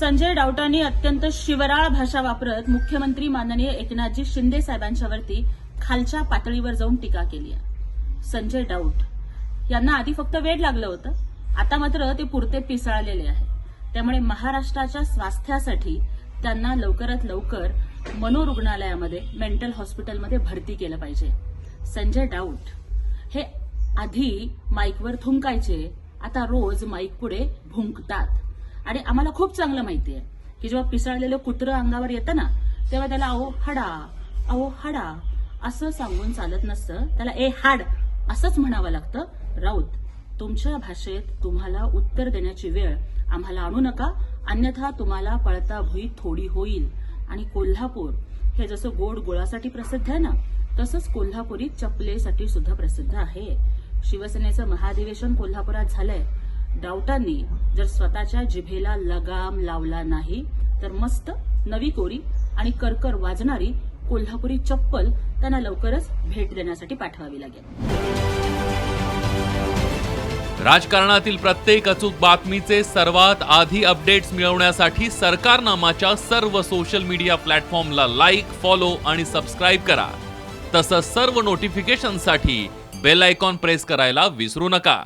संजय डावटांनी अत्यंत शिवराळ भाषा वापरत मुख्यमंत्री माननीय एकनाथजी शिंदे साहेबांच्यावरती खालच्या पातळीवर जाऊन टीका केली आहे. संजय डाऊट. यांना आधी फक्त वेळ लागलं होतं. आता मात्र ते पुरते पिसळलेले आहे. त्यामुळे महाराष्ट्राच्या स्वास्थ्यासाठी त्यांना लवकरात लवकर मनोरुग्णालयामध्ये मेंटल हॉस्पिटलमध्ये भरती केलं पाहिजे. संजय डाऊट. हे आधी माईकवर थुंकायचे. आता रोज माईक पुढे भुंकतात. आणि आम्हाला खूप चांगलं माहिती आहे की जेव्हा पिसाळलेलं कुत्रं अंगावर येतं ना तेव्हा त्याला अहो हाडा अहो हाडा असं सांगून चालत नसतं. त्याला ए हाड असंच म्हणावं लागतं. राऊत तुमच्या भाषेत तुम्हाला उत्तर देण्याची वेळ आम्हाला आणू नका. अन्यथा तुम्हाला पळता भुई थोडी होईल. आणि कोल्हापूर हे जसं गोड गोळासाठी प्रसिद्ध आहे ना तसंच कोल्हापुरी चपलेसाठी सुद्धा प्रसिद्ध आहे. शिवसेनेचं महाधिवेशन कोल्हापुरात झालंय. डाऊटांनी जर स्वतःच्या जिभेला लगाम लावला नाही तर मस्त नवी कोरी आणि करकर वाजणारी कोल्हापुरी चप्पल त्यांना लवकरच भेट देण्यासाठी पाठवावी लागेल. राजकारणातील प्रत्येक अचूक बातमीचे सर्वात आधी अपडेट्स मिळवण्यासाठी सरकारनामाच्या सर्व सोशल मीडिया प्लॅटफॉर्मला लाईक फॉलो आणि सबस्क्राईब करा. तसंच सर्व नोटिफिकेशनसाठी बेल आयकॉन प्रेस करायला विसरू नका.